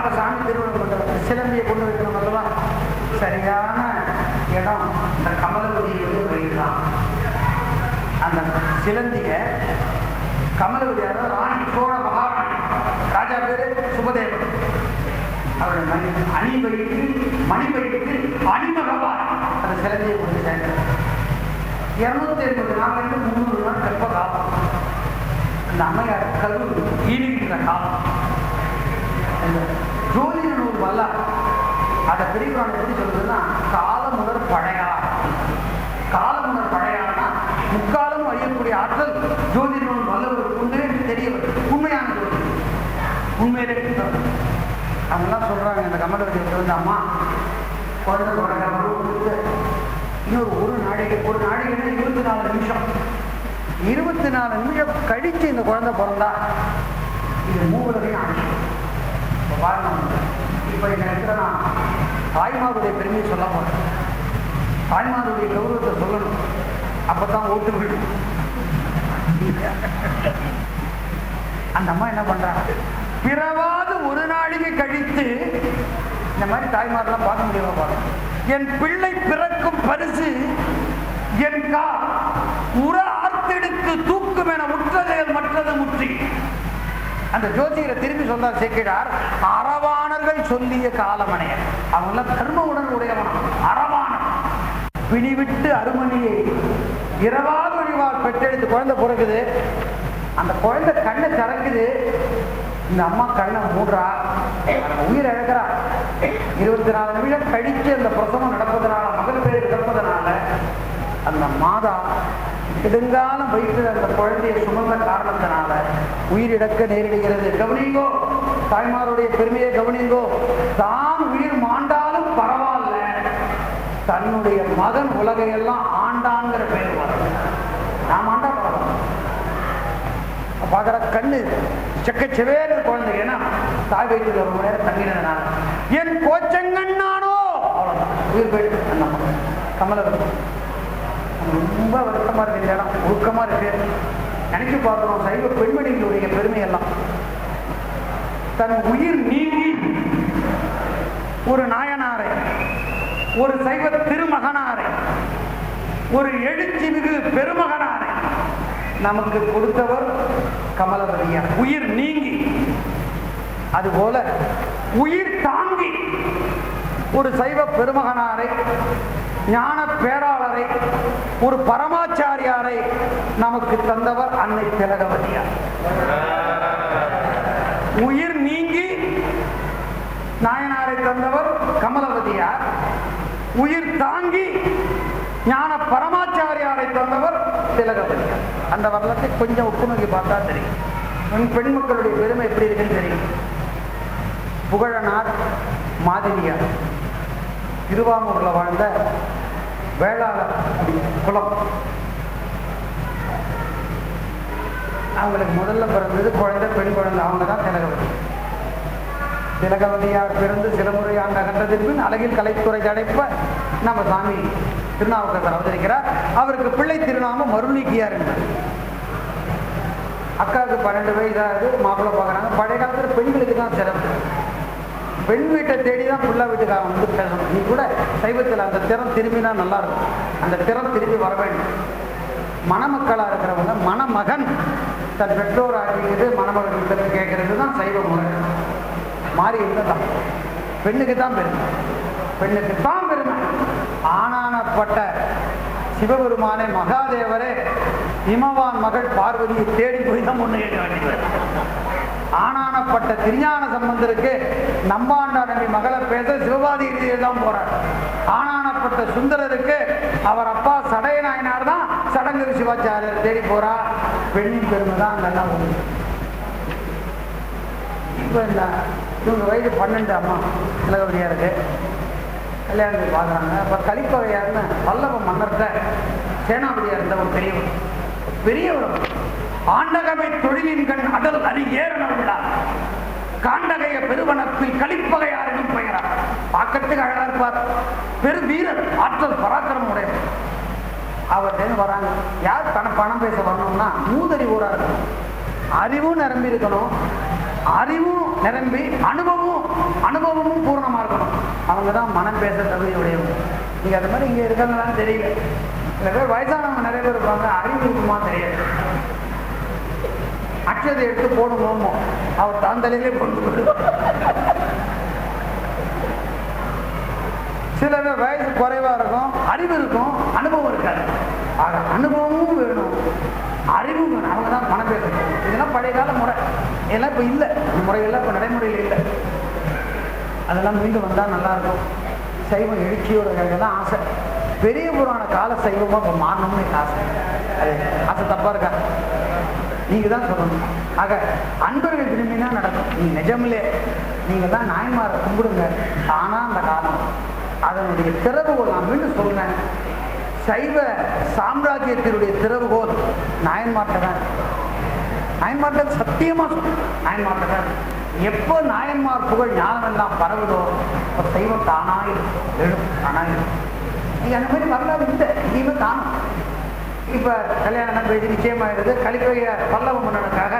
அப்ப சாமி திருமணம் பண்றது சிலம்பியை கொண்டு வைக்கணும் அல்லவா? சரியான இடம். இந்த கமலவதி வந்து போயிடலாம் அந்த சிலந்திய கமலவதி அதாவது ராணி சோழ மகாராணி. ராஜா பேரு சுபதேவன். அவருடைய மணி அணிவழிக்கு மணிவழிக்கு அணிமகவா அந்த சிலந்தியை கொண்டு சேர்ந்தார் இருநூத்தி எண்பது நாளைக்கு முந்நூறு நாள் கற்ப காலம். அந்த அம்மையார் கரு ஈடுகின்ற காலம். ஜோதிட நூல் வல்ல. அதை பிரிவான எப்படி சொல்றதுன்னா காலமுதல் பழையா காலமுதல் பழையானா முக்காலம் அழியக்கூடிய ஆற்றல் ஜோதிட நூல் வல்லவருக்கு உண்டு என்று தெரிய உண்மையான ஜோதி உண்மையிலே அவங்கெல்லாம் சொல்றாங்க இந்த கமலவதி வந்து அம்மா குழந்தை குழந்தை இன்னொரு ஒரு நாளைக்கு ஒரு நாளைக்கு இருபத்தி நாலு நிமிஷம். இருபத்தி நாலு நிமிஷம் கழிச்சு இந்த குழந்தை பிறந்தா இது மூவரையும் ஆட்சி இப்போ பாருங்க. இப்போ இந்த இடத்துல நான் தாய்மாருடைய பெருமையை சொல்ல போகிறேன் தாய்மாருடைய கௌரவத்தை சொல்லணும். அப்பதான் ஓட்டு விடும் அந்த அம்மா என்ன பண்ணுறாங்க பிறவாது ஒரு நாளைக்கு கழித்து இந்த மாதிரி தாய்மாரெல்லாம் பார்க்க முடியாமல் பாருங்க என் பிள்ளை பிறக்கும் பரிசு என் கா உர ஆர்த்தெடுத்து தூக்கும் என உற்றதைகள் மற்றது முற்றி. அந்த ஜோதிடரை திரும்பி சொன்னார் சேக்கிடார் அறவாணர்கள் சொல்லிய காலமனைய அவங்க தர்ம உடன் உடையவனம் அரவாணன். பிணிவிட்டு அருமணியை இரவாத ஒழிவார் பெற்றெடுத்து குழந்தை பிறகுது அந்த குழந்தை கண்ணை திறக்குது. இந்த அம்மா கண்ணை மூடுறா உயிர் இழக்கிறா. இருபத்தி நாலு நிமிஷம் கழித்து அந்த பிரசவம் நடப்பதனால மகள் பேர் இறப்பதனால அந்த மாதா நெடுங்காலம் வயிற்று அந்த குழந்தையை சுமந்த காரணத்தினால உயிரிழக்க நேரிடுகிறது. கவனிங்கோ தாய்மாருடைய பெருமையை கவனிங்கோ. தான் உயிர் மாண்டாலும் பரவாயில்ல. தன்னுடைய மகன் உலகையெல்லாம் ஆண்டாங்கிற பெயர் வரும். நாம் ஆண்டா பரவாயில்ல. பார்க்குற கண்ணு செக்க செவேறு குழந்தை. ஏன்னா தாய் வயிற்று ஒரு நேரம் தங்கினதுனால. என் கோச்சங்கண்ணானோ! அவ்வளோதான் உயிர் போயிட்டு அந்த ரொம்ப வருத்தமா இருக்கு இந்த இடம். ஒழுக்கமா இருக்கு. நினைச்சு பார்க்கிறோம் சைவ பெண்மணிகளுடைய பெருமை எல்லாம் தன் உயிர் நீங்கி ஒரு நாயனாரை ஒரு சைவ திருமகனாரை ஒரு எழுச்சி மிகு பெருமகனாரை நமக்கு கொடுத்தவர் கமலவதியா உயிர் நீங்கி. அதுபோல உயிர் தாங்கி ஒரு சைவ பெருமகனாரை ஞான பேராளரை ஒரு பரமாச்சாரியாரை நமக்கு தந்தவர் அன்னை திலகவதியார். உயிர் நீங்கி நாயனாரை தந்தவர் கமலவதியார். உயிர் தாங்கி ஞான பரமாச்சாரியாரை தந்தவர் திலகவதியார். அந்த வரலாற்றை கொஞ்சம் ஒப்பு பார்த்தா தெரியும். பெண் பெண் மக்களுடைய பெருமை எப்படி இருக்குன்னு தெரியும். புகழனார் மாதிரியார் திருவாமூர்ல வாழ்ந்த வேளாளர் குலம் அவங்களுக்கு முதல்ல பிறந்தது குழந்தை பெண் குழந்தை. அவங்க தான் திலகவதி. திலகவதியார் பிறந்து சில முறை ஆண்ட பின் அழகில் கலைத்துறை அடைப்ப நம்ம சாமி திருநாவுக்கரசர் அவதரிக்கிறார். அவருக்கு பிள்ளை திருநாமம் மருளிக்கியார் என்பது. அக்காவுக்கு பன்னெண்டு வயதாகுது மாப்பிள்ளை பார்க்குறாங்க. பழைய காலத்தில் பெண்களுக்கு தான் சிறப்பு. பெண் வீட்டை தேடி தான் புள்ள வீட்டுக்காரன் வந்து பேசணும். நீ கூட சைவத்தில் அந்த திறம் திரும்பினா நல்லா இருக்கும் அந்த திறம் திரும்பி வர வேண்டும். மணமக்களாக இருக்கிறவங்க மணமகன் தன் பெற்றோர் ஆகியது மணமகன் கிட்ட கேட்கறது தான் சைவ முறை. மாறி தான். பெண்ணுக்கு தான் பெருமை. பெண்ணுக்கு தான் பெருமை. ஆனானப்பட்ட சிவபெருமானே மகாதேவரே இமவான் மகள் பார்வதியை தேடி போய் தான் முன்னேற்ற வேண்டியவர் ஆனானப்பட்ட திருஞான சம்பந்தருக்கு நம்பாண்டா நம்பி மகளை பேச சிவபாதி தான் போறார். ஆனானப்பட்ட சுந்தரருக்கு அவர் அப்பா சடைய நாயனார் தான் சடங்கு சிவாச்சாரியர் தேடி போறா. பெண்ணின் பெருமை தான் அங்கெல்லாம் உண்டு. இப்போ இந்த இவங்க வயது பன்னெண்டு அம்மா திலகவதியா இருக்கு. கல்யாணத்துக்கு பார்க்குறாங்க. அப்போ கலிப்பகையார்னு பல்லவ மன்னர்கிட்ட சேனாபதியாக இருந்த ஒரு பெரியவர் பெரியவர் ஆண்டகமை தொழிலின் கண் அடல் அறி ஏறனவுள்ளார் காண்டகைய பெருவனத்தில் கலிப்பகையார் எனும் பெயரா. பார்க்கறதுக்கு அழகா இருப்பார். பெரு வீரர் ஆற்றல் பராக்கிரமம் உடையவர். அவர்கிட்ட வராங்க? யார் தன பணம் பேச வரணும்னா மூதறி ஊரா இருக்கணும். அறிவும் நிரம்பி இருக்கணும். அறிவும் நிரம்பி அனுபவமும் அனுபவமும் பூர்ணமா இருக்கணும். அவங்க தான் மனம் பேச தகுதி நீங்க அது மாதிரி இங்க இருக்காங்களான்னு தெரியல. சில பேர் வயசானவங்க நிறைய பேர் இருப்பாங்க அறிவு இருக்குமா தெரியாது. அக்ஷதை எடுத்து போடணுமோ? அவர் தாந்தலையிலே கொண்டு சில பேர் வயசு குறைவா இருக்கும் அறிவு இருக்கும் அனுபவம் இருக்காது. ஆக அனுபவமும் வேணும். அறிவும் வேணும். அவங்க தான் பணம் பேசணும். இதெல்லாம் பழைய கால முறை. இதெல்லாம் இப்போ இல்லை. முறையெல்லாம் இப்போ நடைமுறையில் இல்லை. அதெல்லாம் மீண்டும் வந்தால் நல்லா இருக்கும். சைவம் எழுச்சியோட தான் ஆசை. பெரிய புராண கால சைவமாக இப்போ மாறணும்னு எனக்கு ஆசை. அது ஆசை தப்பாக இருக்கா? நீங்கள் தான் சொல்லணும். ஆக அன்பர்கள் விரும்பினா நடக்கும். நீ நிஜமில்லே நீங்கள் தான் நாயன்மாரை கும்பிடுங்க. ஆனால் அந்த காலம். அதனுடைய திறவுகோல் நான் மீண்டும் சொல்றேன். சைவ சாம்ராஜ்யத்தினுடைய திறவுகோல் நாயன்மார்ட்ட தான். நாயன்மார்ட்ட சத்தியமா சொல்றேன். நாயன்மார்ட்ட தான். எப்போ நாயன்மார் புகழ் ஞானம் எல்லாம் பரவுதோ அப்போ சைவம் தானாயிரும் எழும் தானாயிரும் நீங்க அந்த மாதிரி வரலாறு இல்லை. இனிமே காணும் இப்போ கல்யாணம் பேசி நிச்சயமாயிடுது கலிப்பைய பல்லவ மன்னனுக்காக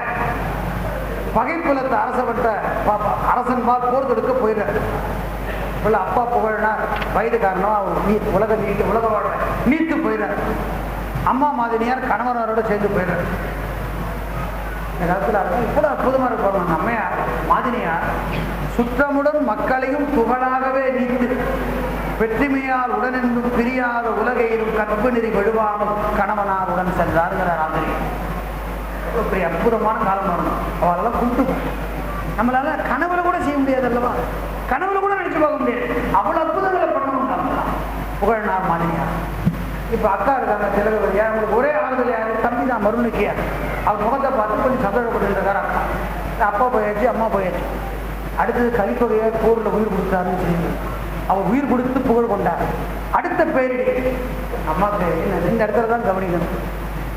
பகைப்புலத்தை அரசப்பட்ட பாப்பா அரசன் பால் போர் தொடுக்க போயிடுறாரு. இப்போ அப்பா புகழ்னார் வயது காரணம் அவர் நீ உலக நீட்டு உலக வாழ்ற நீத்து போயிடுறாரு. அம்மா மாதினியார் கணவனரோட சேர்ந்து போயிடுறாரு. இந்த காலத்தில் அர்த்தம் இவ்வளோ அற்புதமாக இருப்பாங்க அம்மையார் மாதினியார் சுற்றமுடன் மக்களையும் புகழாகவே நீத்து வெற்றிமையால் உடனென்றும் பிரியாத உலகையிலும் கற்பு நெறி வழுவாமல் கணவனார் உடன் சென்றாருங்கிற ஆசிரியர் பெரிய அற்புதமான காலம் வரணும் அவரெல்லாம் கும்பிட்டு நம்மளால கனவுல கூட செய்ய முடியாது அல்லவா? கனவுல கூட நினைச்சு போக முடியாது. அவ்வளவு அற்புதங்களை பண்ணணும் நம்மளாம் புகழ்னார் மாதிரியார் இப்ப அக்கா இருக்காங்க திலகவதியா அவங்களுக்கு ஒரே ஆறுதல் யாரு? தம்பி தான் மருணுக்கியா அவர் முகத்தை பார்த்து கொஞ்சம் சந்தோஷப்பட்டு அக்கா. அப்பா போயாச்சு அம்மா போயாச்சு. அடுத்தது கலிப்பகையை போர்ல உயிர் கொடுத்தாருன்னு சொல்லி அவர் உயிர் கொடுத்து புகழ் கொண்டார். அடுத்த பேரிடி அம்மா பேர் இந்த இடத்துல தான் கவனிக்கணும்.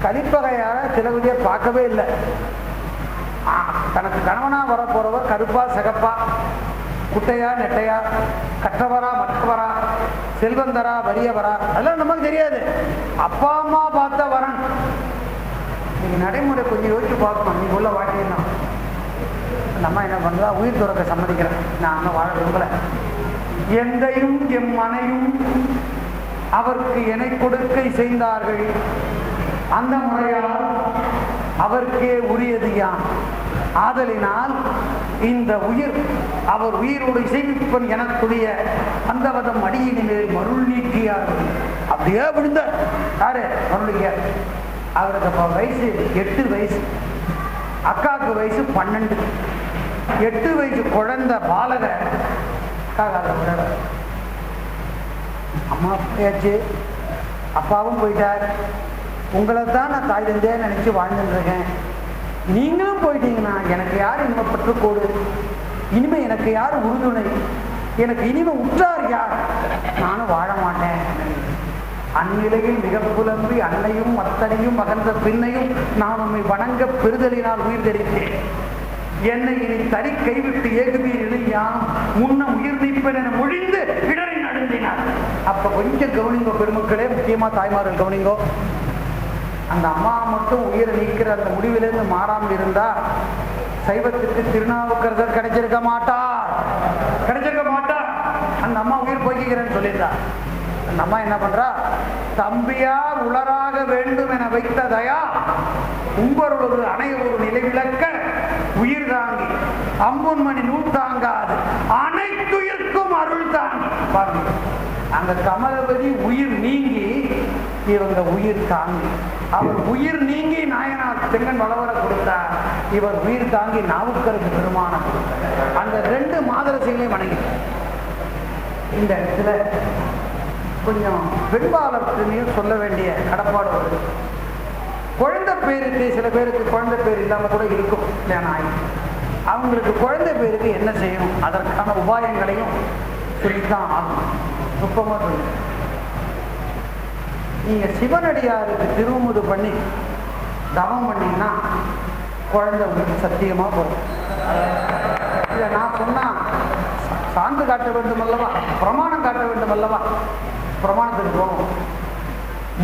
கலிப்பகையார திலகுதியை பார்க்கவே இல்லை. ஆ, தனக்கு கணவனா வரப்போறவர் கருப்பா சிகப்பா குட்டையா நெட்டையா கற்றவரா மற்றவரா செல்வந்தரா வறியவரா அதெல்லாம் நமக்கு தெரியாது. அப்பா அம்மா பார்த்த வரன். நீங்க நடைமுறை கொஞ்சம் யோசிச்சு பார்க்கணும். நீங்க உள்ள வாழ்க்கையெல்லாம் அந்த அம்மா என்ன பண்ணுறா உயிர் துறக்க சம்மதிக்கிறேன். நான் அங்கே வாழ விரும்பலை. எந்தையும் எம் மனையும் அவருக்கு என கொடுக்கை செய்தார்கள். அந்த முறையால் அவருக்கே உரியது யான்? ஆதலினால் இந்த உயிர் அவர் உயிரோடு செய்விப்பன் எனக்குரிய அந்தவதம் அடியினிலே மருள் நீக்கியார்கள் அப்படியே விழுந்த யாரு? மருளிக்கார் அவருக்கு அப்போ வயசு எட்டு வயசு. அக்காவுக்கு வயசு பன்னெண்டு. எட்டு வயசு குழந்தை பாலகர். அக்கா காலில் அம்மா போயாச்சு. அப்பாவும் போயிட்டார். உங்களை தான் நான் தாய் தந்தையா நினச்சி வாழ்ந்துட்டு இருக்கேன் நீங்களும் போயிட்டீங்கன்னா எனக்கு யார் இனிமே பற்றுக்கோடு? இனிமே எனக்கு யார் உறுதுணை? எனக்கு இனிமே உற்றார் யார்? நானும் வாழ மாட்டேன். அந்நிலையில் மிக புலம்பி அன்னையும் அத்தனையும் மகந்த பின்னையும் நான் உண்மை வணங்க பெறுதலினால் உயிர் தெரிவித்தேன் என்னை இனி தனி கைவிட்டு ஏகுவீர் யானும் முன்ன உயிர் நீப்பேன் என மொழிந்து இடரை நடந்தினார் அப்ப கொஞ்சம் கவனிங்கோ பெருமக்களே முக்கியமா தாய்மார்கள் கவனிங்கோ. அந்த அம்மா மட்டும் உயிரை நீக்கிற அந்த முடிவிலிருந்து மாறாமல் இருந்தா சைவத்துக்கு திருநாவுக்கரசர் கிடைச்சிருக்க மாட்டார். கிடைச்சிருக்க மாட்டார். அந்த அம்மா உயிர் போய்க்கிறேன்னு சொல்லியிருந்தா. அந்த அம்மா என்ன பண்றா? தம்பியார் உளராக வேண்டும் என வைத்ததையா உங்களோடு அனைவரும் அணையொரு நிலை விளக்க உயிர் தாங்கி அம்புன்மணி நூல் தாங்காது அனைத்துயிர்க்கும் அருள் தாங்கி பாருங்க. அந்த கமலபதி உயிர் நீங்கி இவங்க உயிர் தாங்கி. அவர் உயிர் நீங்கி நாயனார் தெங்கன் வளவர கொடுத்தார். இவர் உயிர் தாங்கி நாவுக்கருக்கு பெருமானம் அந்த ரெண்டு மாதரசிகளையும் வணங்கி இந்த இடத்துல கொஞ்சம் பெண்பாளர்கிட்டையும் சொல்ல வேண்டிய கடப்பாடு வருது. குழந்தை பேருக்கு சில பேருக்கு குழந்தை பேர் இல்லாமல் கூட இருக்கும். கல்யாணம் அவங்களுக்கு குழந்தை பேருக்கு என்ன செய்யணும்? அதற்கான உபாயங்களையும் சொல்லித்தான் ஆகும் நுட்பமாக சொல்லி நீங்கள் சிவனடியாருக்கு திருமுது பண்ணி தவம் பண்ணீங்கன்னா குழந்தை உங்களுக்கு சத்தியமாக போகும். இதை நான் சொன்னால் சான்று காட்ட வேண்டும் அல்லவா? பிரமாணம் காட்ட வேண்டும் அல்லவா? பிரமாணத்துக்கு போகணும்.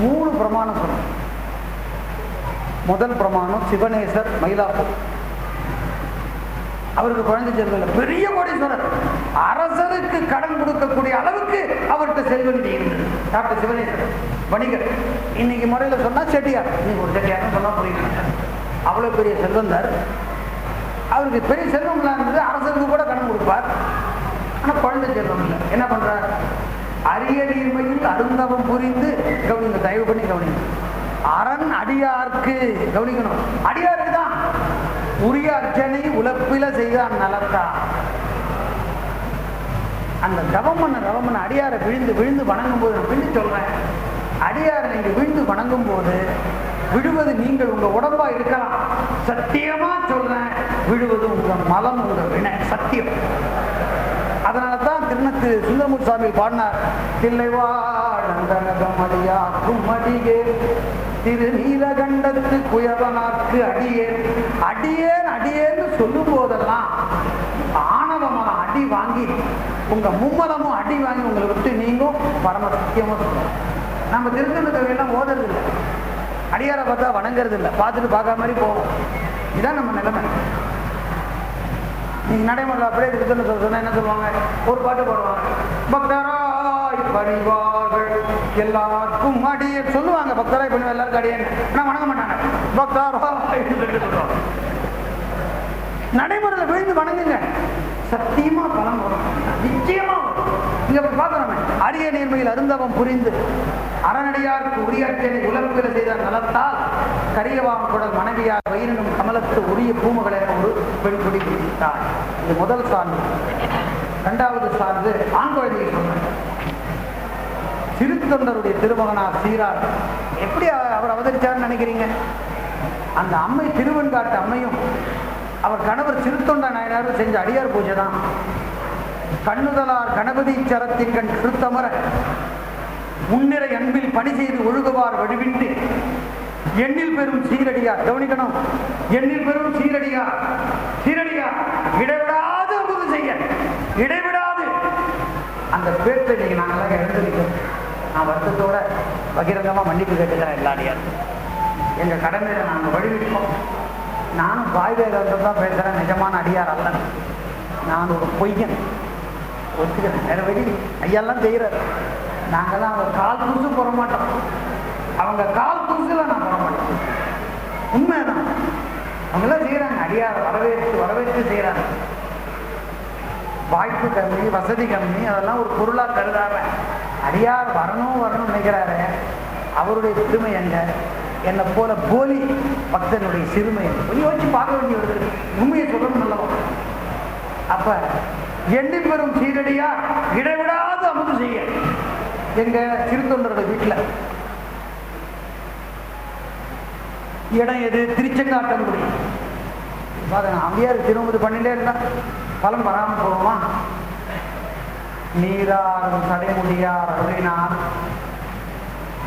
மூணு பிரமாணம் சொல்லணும். முதல் பிரமாணம் சிவனேசர் மயிலாப்பூர். அவருக்கு குழந்தை செல்வம் பெரிய கோடீஸ்வரர். அரசருக்கு கடன் கொடுக்கக்கூடிய அளவுக்கு அவர்கிட்ட செல்வநிதி இருந்தது. டாக்டர் சிவனேஸ்வரர் வணிகர். இன்னைக்கு முறையில் சொன்னா செட்டியார். இன்னைக்கு ஒரு செட்டியார்னு சொன்னா புரியுது. அவ்வளவு பெரிய செல்வந்தர் அவருக்கு பெரிய செல்வம்லாம் இருந்தது. அரசருக்கு கூட கடன் கொடுப்பார். ஆனா குழந்தை செல்வம் இல்லை. என்ன பண்றார்? அரியறிமையில் அருந்தவம் புரிந்து கவனிங்க தயவு பண்ணி கவனிங்க. அரண் அடியார்க்கு கவனிக்கணும். அடியாருக்கு தான். உரிய அர்ச்சனை உழப்பில செய்தான் நலத்தா. அந்த தவம் பண்ண தவம் பண்ண அடியாரை விழுந்து விழுந்து வணங்கும் போது நான் விழுந்து சொல்றேன். அடியாரை நீங்க விழுந்து வணங்கும் போது விழுவது நீங்கள் உங்க உடம்பா இருக்கலாம். சத்தியமா சொல்றேன் விழுவது உங்க மலம் உங்க வினை. சத்தியம். அதனால தான் திருநத்து சுந்தரமூர் சாமி பாடினார் தில்லைவாழந்தனகம் அடியாக்கும் அடியே திரு நீலகண்டத்து குயவனாக்கு அடியேன். அடியேன் அடியேன்னு சொல்லும் போதெல்லாம் ஆணவமாக அடி வாங்கி உங்க மும்மலமும் அடி வாங்கி உங்களை விட்டு நீங்கும். பரம சத்தியமா நம்ம திருத்தணத்தை எல்லாம் ஓதறது இல்லை அடியாரை பார்த்தா வணங்குறது இல்லை பார்த்துட்டு பார்க்காத மாதிரி போவோம் இதுதான் நம்ம நிலைமை. நீங்க நடைமுறை அப்படியே இருக்குதுன்னு சொல்ல என்ன சொல்லுவாங்க? ஒரு பாட்டு பாடுவாங்க. பக்தராய் பணிவார்கள் எல்லாருக்கும் அடியே சொல்லுவாங்க. பக்தராய் பணிவா எல்லாருக்கும் அடியேன்னு ஆனா வணங்க மாட்டாங்க. பக்தராய் சொல்லிட்டு சொல்லுவாங்க நடைமுறையில் விழுந்து வணங்குங்க. சத்தியமா பலம் வரும். நிச்சயமா வரும். இங்க போய் அரிய நேர்மையில் அருந்தவம் புரிந்து. அறநடியாருக்கு உரியாற்றனை உலகத்தில் செய்த நலத்தால் கரியவாம் குடல் மனைவியார் வயிறினும் கமலத்து உரிய பூமகளை ஒரு பெண் குடி குடித்தார் இது முதல் சான்று. இரண்டாவது சான்று ஆண் குழந்தையை சொன்னார். திருத்தொண்டருடைய திருமகனார் சீரார். எப்படி அவர் அவதரிச்சார்னு நினைக்கிறீங்க? அந்த அம்மை திருவெண்காட்டு அம்மையும் அவர் கணவர் திருத்தொண்ட நாயனாரும் செஞ்ச அடியார் பூஜை தான். கண்ணுதலார் கணபதி சரத்தின் கண் திருத்தமர முன்னிறை அன்பில் பணி செய்து ஒழுகுவார் வழிவின்றி எண்ணில் பெறும் சீரடியார் கவனிக்கணும். எண்ணில் பெறும் சீரடியார் சீரடியார் இடைவிடாது உதவி செய்ய. இடைவிடாது. அந்த பேட்டை நீங்க நாங்களாம் இழந்து நிற்கிறோம் நான் வருத்தத்தோட பகிரங்கமா மன்னிப்பு கேட்டுக்கிறேன் எல்லா எங்க கடமையில நாங்க வழிவிட்டோம். நானும் பாய் வேதாந்தம் தான் பேசுறேன். நிஜமான அடியார் அல்ல நான் ஒரு பொய்யன். ஒத்துக்கிறேன். வேற வழி ஐயெல்லாம் செய்யறாரு நாங்கெல்லாம் அவங்க கால் புதுசு போட மாட்டோம் அவங்க கால் புதுசுல நான் போட மாட்டோம் உண்மைதான் அவங்கெல்லாம் செய்யறாங்க அடியார் வரவேற்று வரவேற்று செய்யறாங்க வாய்ப்பு கம்மி வசதி கம்மி அதெல்லாம் ஒரு பொருளா கருதாம அடியார் வரணும் வரணும்னு நினைக்கிறாரு. அவருடைய பெருமை எங்க? என்னை போல போலி பக்தனுடைய சிறுமை கொஞ்சம் யோசிச்சு பார்க்க வேண்டிய வருது உண்மையை சொல்லணும் நல்லவா அப்ப எண்ணி பெறும் சீரடியா இடைவிடாது அமுது செய்ய. எங்க திருத்தொண்டரோட வீட்டில் இடம் எது? திருச்செங்காட்டங்குடி பாருங்க அம்பியார் திரும்பது பண்ணிட்டே இருந்தா பலம் வராம போவோமா நீரார் தடைமுடியார் அருளினார்.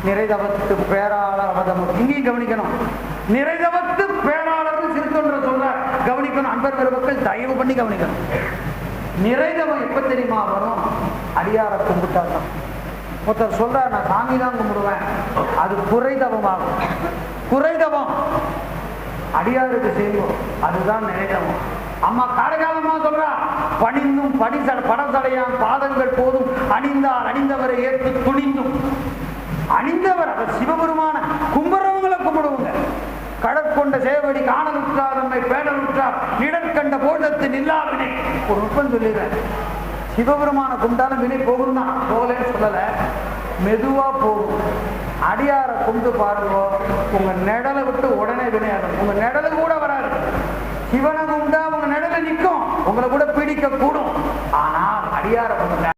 நிறைதவத்து பேராளர் அவதம் இங்கேயும் கவனிக்கணும். நிறைதவத்து பேராளர் சிறுத்தொன்ற சொல்ற கவனிக்கணும். அன்பர் பெருமக்கள் தயவு பண்ணி கவனிக்கணும். நிறைதவம் எப்ப தெரியுமா வரும்? அடியார கும்பிட்டாதான். ஒருத்தர் சொல்றார் நான் சாமி தான் கும்பிடுவேன். அது குறைதவமாகும். குறைதவம். அடியாருக்கு செய்வோம். அதுதான் நினைதவம் அம்மா காரகாலமா சொல்றா பணிந்தும் படி படசடையான் பாதங்கள் போதும். அணிந்தார் அணிந்தவரை ஏற்று துணிந்தும். அணிந்தவர் அவர் சிவபெருமான. கும்புறவங்களை கும்பிடுவோங்க. கடற்கொண்ட சேவடி காணலுற்றார். நம்மை பேணலுற்றார். இடற்கண்ட போதத்து நில்லாவினை. ஒரு நுட்பம் சொல்லிடுறேன் சிவபெருமான கும்பிட்டாலும் வினை போகும் தான் போகலன்னு சொல்லலை. மெதுவாக போகும். அடியார கும்பிட்டு பாருங்க உங்கள் நிழலை விட்டு உடனே வினையாடும் உங்கள் நிழலு கூட வராது. சிவனை கும்பிட்டா உங்கள் நிழலை நிற்கும். உங்களை கூட பிடிக்கக்கூடும். கூடும் ஆனால் அடியாரை கும்பிட்டா